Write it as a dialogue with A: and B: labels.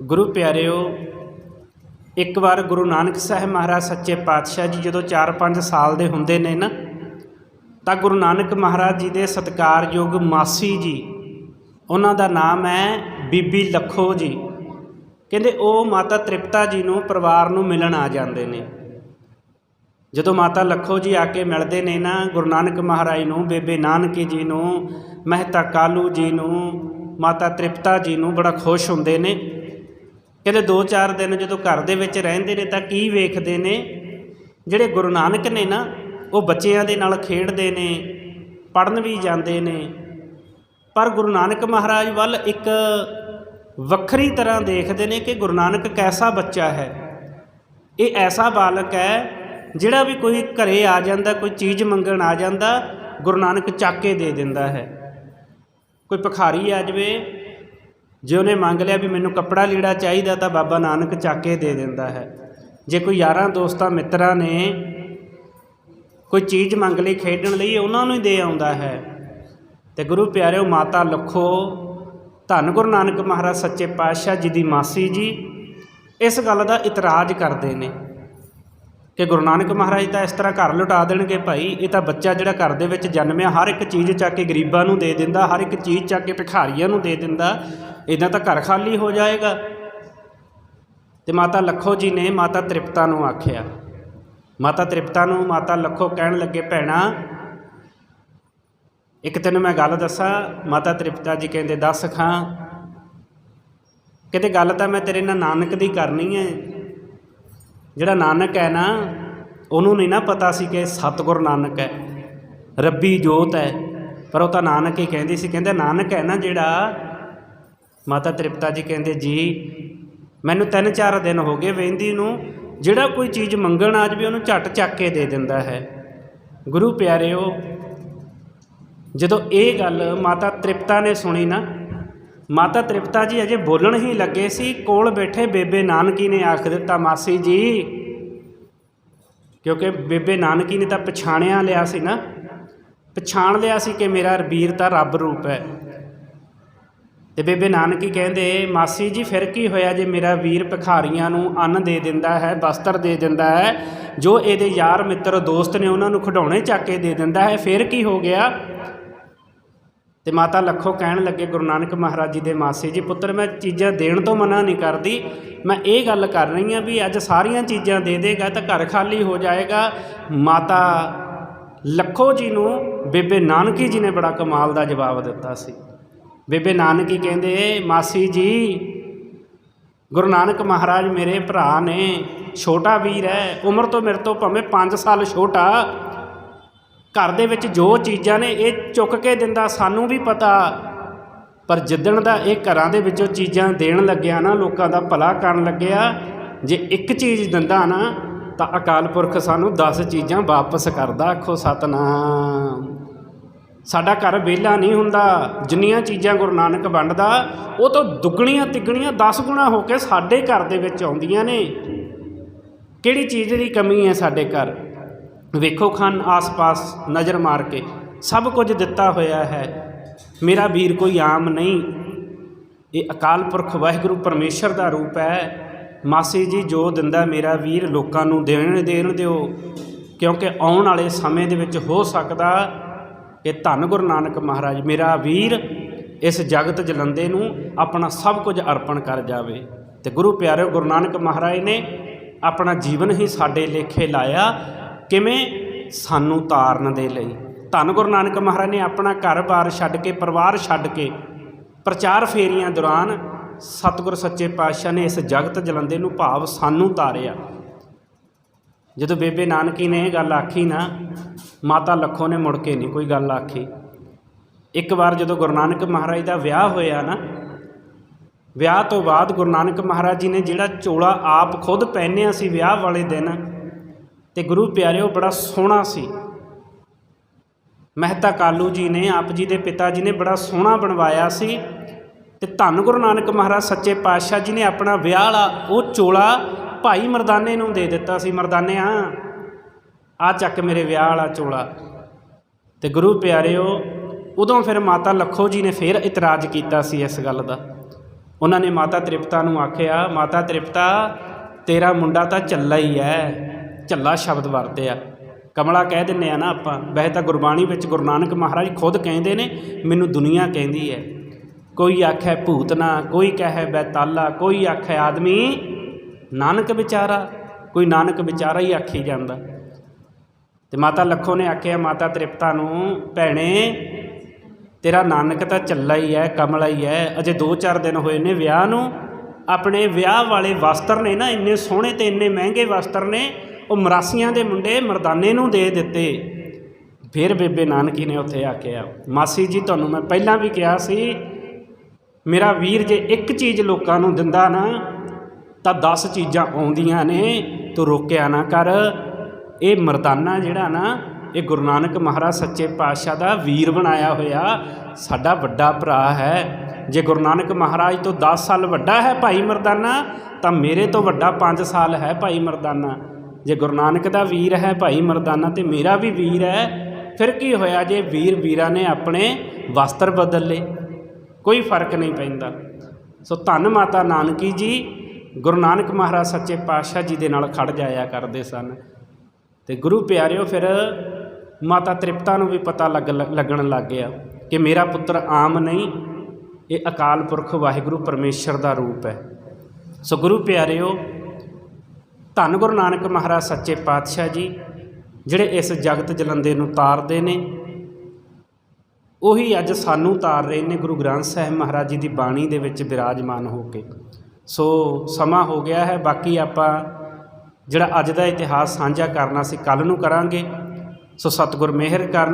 A: ਗੁਰੂ ਪਿਆਰਿਓ, ਇੱਕ ਵਾਰ ਗੁਰੂ ਨਾਨਕ ਸਾਹਿਬ ਮਹਾਰਾਜ ਸੱਚੇ ਪਾਤਸ਼ਾਹ ਜੀ ਜਦੋਂ 4-5 ਸਾਲ ਦੇ ਹੁੰਦੇ ਨੇ ਨਾ, ਤਾਂ ਗੁਰੂ ਨਾਨਕ ਮਹਾਰਾਜ ਜੀ ਦੇ ਸਤਿਕਾਰਯੋਗ ਮਾਸੀ ਜੀ, ਉਹਨਾਂ ਦਾ ਨਾਮ ਹੈ ਬੀਬੀ ਲੱਖੋ ਜੀ। ਕਹਿੰਦੇ ਉਹ ਮਾਤਾ ਤ੍ਰਿਪਤਾ ਜੀ ਨੂੰ ਪਰਿਵਾਰ ਨੂੰ ਮਿਲਣ ਆ ਜਾਂਦੇ ਨੇ। ਜਦੋਂ ਮਾਤਾ ਲੱਖੋ ਜੀ ਆ ਕੇ ਮਿਲਦੇ ਨੇ ਨਾ, ਗੁਰੂ ਨਾਨਕ ਮਹਾਰਾਜ ਨੂੰ, ਬੇਬੇ ਨਾਨਕੀ ਜੀ ਨੂੰ, ਮਹਿਤਾ ਕਾਲੂ ਜੀ ਨੂੰ, ਮਾਤਾ ਤ੍ਰਿਪਤਾ ਜੀ ਨੂੰ ਬੜਾ ਖੁਸ਼ ਹੁੰਦੇ ਨੇ। ਕਹਿੰਦੇ 2-4 ਦਿਨ ਜਦੋਂ ਘਰ ਦੇ ਵਿੱਚ ਰਹਿੰਦੇ ਨੇ ਤਾਂ ਕੀ ਵੇਖਦੇ ਨੇ? ਜਿਹੜੇ ਗੁਰੂ ਨਾਨਕ ਨੇ ਨਾ, ਉਹ ਬੱਚਿਆਂ ਦੇ ਨਾਲ ਖੇਡਦੇ ਨੇ ਪੜਨ ਵੀ ਜਾਂਦੇ ਨੇ। ਪਰ ਗੁਰੂ ਨਾਨਕ ਮਹਾਰਾਜ ਵੱਲ ਇੱਕ ਵੱਖਰੀ ਤਰ੍ਹਾਂ ਦੇਖਦੇ ਨੇ ਕਿ ਗੁਰੂ ਨਾਨਕ ਕੈਸਾ ਬੱਚਾ ਹੈ। ਇਹ ਐਸਾ ਬਾਲਕ ਹੈ ਜਿਹੜਾ ਵੀ ਕੋਈ ਘਰੇ ਆ ਜਾਂਦਾ, ਕੋਈ ਚੀਜ਼ ਮੰਗਣ ਆ ਜਾਂਦਾ, ਗੁਰੂ ਨਾਨਕ ਚੱਕ ਕੇ ਦੇ ਦਿੰਦਾ ਹੈ। ਕੋਈ ਭਿਖਾਰੀ ਆ ਜਾਵੇ ਜੇ ਉਹਨੇ ਮੰਗ ਲਿਆ ਵੀ ਮੈਨੂੰ ਕੱਪੜਾ ਲੀੜਾ ਚਾਹੀਦਾ ਤਾਂ ਬਾਬਾ ਨਾਨਕ ਚੱਕ ਕੇ ਦੇ ਦਿੰਦਾ ਹੈ। ਜੇ ਕੋਈ ਯਾਰਾਂ ਦੋਸਤਾਂ ਮਿੱਤਰਾਂ ਨੇ ਕੋਈ ਚੀਜ਼ ਮੰਗ ਲਈ ਖੇਡਣ ਲਈ, ਉਹਨਾਂ ਨੂੰ ਹੀ ਦੇ ਆਉਂਦਾ ਹੈ। ਤੇ ਗੁਰੂ ਪਿਆਰਿਓ, ਮਾਤਾ ਲੱਖੋ, ਧੰਨ ਗੁਰੂ ਨਾਨਕ ਮਹਾਰਾਜ, ਸੱਚੇ ਪਾਤਸ਼ਾਹ ਜੀ ਦੀ ਮਾਸੀ ਜੀ, ਇਸ ਗੱਲ ਦਾ ਇਤਰਾਜ਼ ਕਰਦੇ ਨੇ ਕਿ ਗੁਰੂ ਨਾਨਕ ਮਹਾਰਾਜ ਤਾਂ ਇਸ ਤਰ੍ਹਾਂ ਘਰ ਲੁਟਾ ਦੇਣਗੇ ਭਾਈ, ਇਹ ਤਾਂ ਬੱਚਾ ਜਿਹੜਾ ਘਰ ਦੇ ਵਿੱਚ ਜਨਮਿਆ, ਹਰ ਇੱਕ ਚੀਜ਼ ਚੱਕ ਕੇ ਗਰੀਬਾਂ ਨੂੰ ਦੇ ਦਿੰਦਾ, ਹਰ ਇੱਕ ਚੀਜ਼ ਚੱਕ ਕੇ ਭਿਖਾਰੀਆਂ ਨੂੰ ਦੇ ਦਿੰਦਾ। ਇਦਾਂ ਤਾਂ ਘਰ ਖਾਲੀ ਹੋ ਜਾਏਗਾ। ਤੇ ਮਾਤਾ ਲੱਖੋ ਜੀ ਨੇ ਮਾਤਾ ਤ੍ਰਿਪਤਾ ਨੂੰ ਆਖਿਆ। ਮਾਤਾ ਤ੍ਰਿਪਤਾ ਨੂੰ ਮਾਤਾ ਲੱਖੋ ਕਹਿਣ ਲੱਗੇ, ਭੈਣਾ, ਇੱਕ ਤੈਨੂੰ ਮੈਂ ਗੱਲ ਦੱਸਾਂ? ਮਾਤਾ ਤ੍ਰਿਪਤਾ ਜੀ ਕਹਿੰਦੇ, ਦੱਸ ਖਾਂ। ਕਹਿੰਦੇ, ਗੱਲ ਤਾਂ ਮੈਂ ਤੇਰੇ ਨਾਲ ਨਾਨਕ ਦੀ ਕਰਨੀ ਹੈ ਜਿਹੜਾ ਨਾਨਕ ਹੈ ਨਾ, ਉਹਨੂੰ ਨਹੀਂ ਨਾ ਪਤਾ ਸੀ ਕਿ ਸਤਿਗੁਰ ਨਾਨਕ ਹੈ ਰੱਬੀ ਜੋਤ ਹੈ ਪਰ ਉਹ ਤਾਂ ਨਾਨਕ ਹੀ ਕਹਿੰਦੀ ਸੀ। ਕਹਿੰਦੇ, ਨਾਨਕ ਹੈ ਨਾ ਜਿਹੜਾ ਮਾਤਾ ਤ੍ਰਿਪਤਾ ਜੀ ਕਹਿੰਦੇ, ਜੀ, ਮੈਨੂੰ ਤਿੰਨ ਚਾਰ ਦਿਨ ਹੋ ਗਏ ਵੇਂਦੀ ਨੂੰ, ਜਿਹੜਾ ਕੋਈ ਚੀਜ਼ ਮੰਗਣ ਆ ਜਾਵੇ, ਉਹਨੂੰ ਝਟ ਚੱਕ ਕੇ ਦੇ ਦਿੰਦਾ ਹੈ। ਗੁਰੂ ਪਿਆਰਿਓ, ਜਦੋਂ ਇਹ ਗੱਲ ਮਾਤਾ ਤ੍ਰਿਪਤਾ ਨੇ ਸੁਣੀ ਨਾ, ਮਾਤਾ ਤ੍ਰਿਪਤਾ ਜੀ ਅਜੇ ਬੋਲਣ ਹੀ ਲੱਗੇ ਸੀ, ਕੋਲ ਬੈਠੇ ਬੇਬੇ ਨਾਨਕੀ ਨੇ ਆਖ ਦਿੱਤਾ, ਮਾਸੀ ਜੀ, ਕਿਉਂਕਿ ਬੇਬੇ ਨਾਨਕੀ ਨੇ ਤਾਂ ਪਛਾਣਿਆ ਲਿਆ ਸੀ ਨਾ, ਪਛਾਣ ਲਿਆ ਸੀ ਕਿ ਮੇਰਾ ਵੀਰ ਤਾਂ ਰੱਬ ਰੂਪ ਹੈ। ਤੇ ਬੇਬੇ ਨਾਨਕੀ ਕਹਿੰਦੇ, ਮਾਸੀ ਜੀ, ਫਿਰ ਕੀ ਹੋਇਆ ਜੇ ਮੇਰਾ ਵੀਰ ਭਿਖਾਰੀਆਂ ਨੂੰ ਅੰਨ ਦੇ ਦਿੰਦਾ ਹੈ ਵਸਤਰ ਦੇ ਦਿੰਦਾ ਹੈ, ਜੋ ਇਹਦੇ ਯਾਰ ਮਿੱਤਰ ਦੋਸਤ ਨੇ ਉਹਨਾਂ ਨੂੰ ਖਿਡੌਣੇ ਚੱਕ ਕੇ ਦੇ ਦਿੰਦਾ ਹੈ, ਫਿਰ ਕੀ ਹੋ ਗਿਆ? ਤੇ ਮਾਤਾ ਲੱਖੋ ਕਹਿਣ ਲੱਗੇ, ਗੁਰੂ ਨਾਨਕ ਮਹਾਰਾਜ ਜੀ ਦੇ ਮਾਸੀ ਜੀ, ਪੁੱਤਰ, ਮੈਂ ਚੀਜ਼ਾਂ ਦੇਣ ਤੋਂ ਮਨਾ ਨਹੀਂ ਕਰਦੀ। ਮੈਂ ਇਹ ਗੱਲ ਕਰ ਰਹੀ ਹਾਂ ਵੀ ਅੱਜ ਸਾਰੀਆਂ ਚੀਜ਼ਾਂ ਦੇ ਦੇਗਾ ਤਾਂ ਘਰ ਖਾਲੀ ਹੋ ਜਾਏਗਾ। ਮਾਤਾ ਲੱਖੋ ਜੀ ਨੂੰ ਬੇਬੇ ਨਾਨਕੀ ਜੀ ਨੇ ਬੜਾ ਕਮਾਲ ਦਾ ਜਵਾਬ ਦਿੱਤਾ ਸੀ। ਬੇਬੇ ਨਾਨਕੀ ਕਹਿੰਦੇ ਮਾਸੀ ਜੀ, ਗੁਰੂ ਨਾਨਕ ਮਹਾਰਾਜ ਮੇਰੇ ਭਰਾ ਨੇ, ਛੋਟਾ ਵੀਰ ਹੈ, ਉਮਰ ਤੋਂ ਮੇਰੇ ਤੋਂ ਭਾਵੇਂ 5 ਸਾਲ ਛੋਟਾ। ਘਰ ਦੇ ਵਿੱਚ ਜੋ ਚੀਜ਼ਾਂ ਨੇ, ਇਹ ਚੁੱਕ ਕੇ ਦਿੰਦਾ, ਸਾਨੂੰ ਵੀ ਪਤਾ। ਪਰ ਜਿੱਦਣ ਦਾ ਇਹ ਘਰਾਂ ਦੇ ਵਿੱਚੋਂ ਚੀਜ਼ਾਂ ਦੇਣ ਲੱਗਿਆ ਨਾ, ਲੋਕਾਂ ਦਾ ਭਲਾ ਕਰਨ ਲੱਗਿਆ, ਜੇ ਇੱਕ ਚੀਜ਼ ਦਿੰਦਾ ਨਾ, ਤਾਂ ਅਕਾਲ ਪੁਰਖ ਸਾਨੂੰ 10 ਚੀਜ਼ਾਂ ਵਾਪਸ ਕਰਦਾ, ਆਖੋ ਸਤਨਾਮ। ਸਾਡਾ ਘਰ ਵਿਹਲਾ ਨਹੀਂ ਹੁੰਦਾ, ਜਿੰਨੀਆਂ ਚੀਜ਼ਾਂ ਗੁਰੂ ਨਾਨਕ ਵੰਡਦਾ, ਉਹ ਤੋਂ ਦੁੱਗਣੀਆਂ ਤਿੱਗਣੀਆਂ 10 ਗੁਣਾ ਹੋ ਕੇ ਸਾਡੇ ਘਰ ਦੇ ਵਿੱਚ ਆਉਂਦੀਆਂ ਨੇ। ਕਿਹੜੀ ਚੀਜ਼ ਦੀ ਕਮੀ ਹੈ ਸਾਡੇ ਘਰ? ਵੇਖੋ ਖਾਨ ਆਸ-ਪਾਸ ਨਜ਼ਰ ਮਾਰ ਕੇ, ਸਭ ਕੁਝ ਦਿੱਤਾ ਹੋਇਆ ਹੈ। ਮੇਰਾ ਵੀਰ ਕੋਈ ਆਮ ਨਹੀਂ। ਇਹ ਅਕਾਲ ਪੁਰਖ ਵਾਹਿਗੁਰੂ ਪਰਮੇਸ਼ਰ ਦਾ ਰੂਪ ਹੈ। ਮਾਸੀ ਜੀ ਜੋ ਦਿੰਦਾ ਮੇਰਾ ਵੀਰ ਲੋਕਾਂ ਨੂੰ ਦੇਣ ਦੇਣ ਦਿਓ, ਕਿਉਂਕਿ ਆਉਣ ਵਾਲੇ ਸਮੇਂ ਦੇ ਵਿੱਚ ਹੋ ਸਕਦਾ ਕਿ ਧੰਨ ਗੁਰੂ ਨਾਨਕ ਮਹਾਰਾਜ, ਮੇਰਾ ਵੀਰ ਇਸ ਜਗਤ ਜਲੰਦੇ ਨੂੰ ਆਪਣਾ ਸਭ ਕੁਝ ਅਰਪਣ ਕਰ ਜਾਵੇ। ਤੇ ਗੁਰੂ ਪਿਆਰੇ ਗੁਰੂ ਨਾਨਕ ਮਹਾਰਾਜ ਨੇ ਆਪਣਾ ਜੀਵਨ ਹੀ ਸਾਡੇ ਲੇਖੇ ਲਾਇਆ, ਕਿਵੇਂ? ਸਾਨੂੰ ਤਾਰਨ ਦੇ ਲਈ। ਧੰਨ ਗੁਰੂ ਨਾਨਕ ਮਹਾਰਾਜ ਨੇ ਆਪਣਾ ਘਰ-ਬਾਰ ਛੱਡ ਕੇ, ਪਰਿਵਾਰ ਛੱਡ ਕੇ, ਪ੍ਰਚਾਰ ਫੇਰੀਆਂ ਦੌਰਾਨ ਸਤਿਗੁਰ ਸੱਚੇ ਪਾਤਸ਼ਾਹ ਨੇ ਇਸ ਜਗਤ ਜਲੰਦੇ ਨੂੰ ਭਾਵ ਸਾਨੂੰ ਤਾਰਿਆ। ਜਦੋਂ ਬੇਬੇ ਨਾਨਕੀ ਨੇ ਇਹ ਗੱਲ ਆਖੀ ਨਾ, ਮਾਤਾ ਲੱਖੋ ਨੇ ਮੁੜ ਕੇ ਨਹੀਂ ਕੋਈ ਗੱਲ ਆਖੀ। ਇੱਕ ਵਾਰ ਜਦੋਂ ਗੁਰੂ ਨਾਨਕ ਮਹਾਰਾਜ ਦਾ ਵਿਆਹ ਹੋਇਆ ਨਾ, ਵਿਆਹ ਤੋਂ ਬਾਅਦ ਗੁਰੂ ਨਾਨਕ ਮਹਾਰਾਜ ਜੀ ਨੇ ਜਿਹੜਾ ਚੋਲਾ ਆਪ ਖੁਦ ਪਹਿਨਿਆ ਸੀ ਵਿਆਹ ਵਾਲੇ ਦਿਨ, ਤੇ ਗੁਰੂ ਪਿਆਰਿਓ ਬੜਾ ਸੋਹਣਾ ਸੀ। ਮਹਿਤਾ ਕਾਲੂ ਜੀ ਨੇ, ਆਪ ਜੀ ਦੇ ਪਿਤਾ ਜੀ ਨੇ ਬੜਾ ਸੋਹਣਾ ਬਣਵਾਇਆ ਸੀ। ਤੇ ਧੰਨ ਗੁਰੂ ਨਾਨਕ ਮਹਾਰਾਜ, ਸੱਚੇ ਪਾਤਸ਼ਾਹ ਜੀ ਨੇ ਆਪਣਾ ਵਿਆਹ ਵਾਲਾ ਉਹ ਚੋਲਾ ਭਾਈ ਮਰਦਾਨੇ ਨੂੰ ਦੇ ਦਿੱਤਾ ਸੀ ਮਰਦਾਨਿਆਂ। ਆ ਚੱਕ ਮੇਰੇ ਵਿਆਹ ਵਾਲਾ ਚੋਲਾ। ਤੇ ਗੁਰੂ ਪਿਆਰਿਓ, ਉਦੋਂ ਫਿਰ ਮਾਤਾ ਲੱਖੋ ਜੀ ਨੇ ਫਿਰ ਇਤਰਾਜ਼ ਕੀਤਾ ਸੀ ਇਸ ਗੱਲ ਦਾ। ਉਹਨਾਂ ਨੇ ਮਾਤਾ ਤ੍ਰਿਪਤਾ ਨੂੰ ਆਖਿਆ, ਮਾਤਾ ਤ੍ਰਿਪਤਾ, ਤੇਰਾ ਮੁੰਡਾ ਤਾਂ ਚੱਲਾ ਹੀ ਹੈ ਝੱਲਾ ਸ਼ਬਦ ਵਰਤਿਆ ਕਮਲਾ ਕਹਿ ਦਿੰਨੇ ਆ ਨਾ ਆਪਾਂ, ਵੈਸੇ ਤਾਂ ਗੁਰਬਾਣੀ ਵਿੱਚ ਗੁਰੂ ਨਾਨਕ ਮਹਾਰਾਜ ਖੁਦ ਕਹਿੰਦੇ ਨੇ, ਮੈਨੂੰ ਦੁਨੀਆ ਕਹਿੰਦੀ ਹੈ ਕੋਈ ਆਖੇ ਭੂਤਨਾ ਕੋਈ ਕਹੇ ਬੈਤਾਲਾ ਕੋਈ ਆਖੇ ਆਦਮੀ। ਨਾਨਕ ਵਿਚਾਰਾ, ਕੋਈ ਨਾਨਕ ਵਿਚਾਰਾ ਹੀ ਆਖੀ ਜਾਂਦਾ। ਤੇ ਮਾਤਾ ਲੱਖੋ ਨੇ ਆਖਿਆ, ਮਾਤਾ ਤ੍ਰਿਪਤਾ ਨੂੰ, ਭੈਣੇ, ਤੇਰਾ ਨਾਨਕ ਤਾਂ ਚੱਲਾ ਹੀ ਹੈ ਕਮਲਾ ਹੀ ਹੈ ਅਜੇ 2-4 ਦਿਨ ਹੋਏ ਨੇ ਵਿਆਹ ਨੂੰ। ਆਪਣੇ ਵਿਆਹ ਵਾਲੇ ਵਸਤਰ ਨੇ ਨਾ, ਇੰਨੇ ਸੋਹਣੇ ਤੇ ਇੰਨੇ ਮਹਿੰਗੇ ਵਸਤਰ ਨੇ, ਉਹ ਮਰਾਸੀਆਂ ਦੇ ਮੁੰਡੇ ਮਰਦਾਨੇ ਨੂੰ ਦੇ ਦਿੱਤੇ। ਫਿਰ ਬੇਬੇ ਨਾਨਕੀ ਨੇ ਉੱਥੇ ਆਖਿਆ, ਮਾਸੀ ਜੀ, ਤੁਹਾਨੂੰ ਮੈਂ ਪਹਿਲਾਂ ਵੀ ਕਿਹਾ ਸੀ ਮੇਰਾ ਵੀਰ ਜੇ ਇੱਕ ਚੀਜ਼ ਲੋਕਾਂ ਨੂੰ ਦਿੰਦਾ ਨਾ, ਤਾਂ 10 ਚੀਜ਼ਾਂ ਆਉਂਦੀਆਂ ਨੇ, ਤੂੰ ਰੋਕਿਆ ਨਾ ਕਰ। ਇਹ ਮਰਦਾਨਾ ਜਿਹੜਾ ਨਾ, ਇਹ ਗੁਰੂ ਨਾਨਕ ਮਹਾਰਾਜ ਸੱਚੇ ਪਾਤਸ਼ਾਹ ਦਾ ਵੀਰ ਬਣਾਇਆ ਹੋਇਆ, ਸਾਡਾ ਵੱਡਾ ਭਰਾ ਹੈ। ਜੇ ਗੁਰੂ ਨਾਨਕ ਮਹਾਰਾਜ ਤੋਂ 10 ਸਾਲ ਵੱਡਾ ਹੈ ਭਾਈ ਮਰਦਾਨਾ, ਤਾਂ ਮੇਰੇ ਤੋਂ ਵੱਡਾ 5 ਸਾਲ ਹੈ ਭਾਈ ਮਰਦਾਨਾ। ਜੇ ਗੁਰੂ ਨਾਨਕ ਦਾ ਵੀਰ ਹੈ ਭਾਈ ਮਰਦਾਨਾ, ਤੇ ਮੇਰਾ ਵੀ ਵੀਰ ਹੈ। ਫਿਰ ਕੀ ਹੋਇਆ ਜੇ ਵੀਰ ਵੀਰਾਂ ਨੇ ਆਪਣੇ ਵਸਤਰ ਬਦਲ ਲਏ? ਕੋਈ ਫ਼ਰਕ ਨਹੀਂ ਪੈਂਦਾ। ਸੋ ਧੰਨ ਮਾਤਾ ਨਾਨਕੀ ਜੀ, ਗੁਰੂ ਨਾਨਕ ਮਹਾਰਾਜ ਸੱਚੇ ਪਾਤਸ਼ਾਹ ਜੀ ਦੇ ਨਾਲ ਖੜ ਜਾਇਆ ਕਰਦੇ ਸਨ। ਤੇ ਗੁਰੂ ਪਿਆਰਿਓ, ਫਿਰ ਮਾਤਾ ਤ੍ਰਿਪਤਾ ਨੂੰ ਵੀ ਪਤਾ ਲੱਗ ਲੱਗਣ ਲੱਗ ਗਿਆ ਕਿ ਮੇਰਾ ਪੁੱਤਰ ਆਮ ਨਹੀਂ, ਇਹ ਅਕਾਲ ਪੁਰਖ ਵਾਹਿਗੁਰੂ ਪਰਮੇਸ਼ਰ ਦਾ ਰੂਪ ਹੈ। ਸੋ ਗੁਰੂ ਪਿਆਰਿਓ, ਧੰਨ ਗੁਰੂ ਨਾਨਕ ਮਹਾਰਾਜ ਸੱਚੇ ਪਾਤਸ਼ਾਹ ਜੀ, ਜਿਹੜੇ ਇਸ ਜਗਤ ਜਲੰਦੇ ਨੂੰ ਤਾਰਦੇ ਨੇ ਉਹੀ ਅੱਜ ਸਾਨੂੰ ਤਾਰ ਰਹੇ ਨੇ ਗੁਰੂ ਗ੍ਰੰਥ ਸਾਹਿਬ ਮਹਾਰਾਜ ਜੀ ਦੀ ਬਾਣੀ ਦੇ ਵਿੱਚ ਬਿਰਾਜਮਾਨ ਹੋ ਕੇ। ਸੋ ਸਮਾਂ ਹੋ ਗਿਆ ਹੈ, ਬਾਕੀ ਆਪਾਂ ਜਿਹੜਾ ਅੱਜ ਦਾ ਇਤਿਹਾਸ ਸਾਂਝਾ ਕਰਨਾ ਸੀ ਕੱਲ ਨੂੰ ਕਰਾਂਗੇ। ਸੋ ਸਤਿਗੁਰ ਮਿਹਰ ਕਰਨ।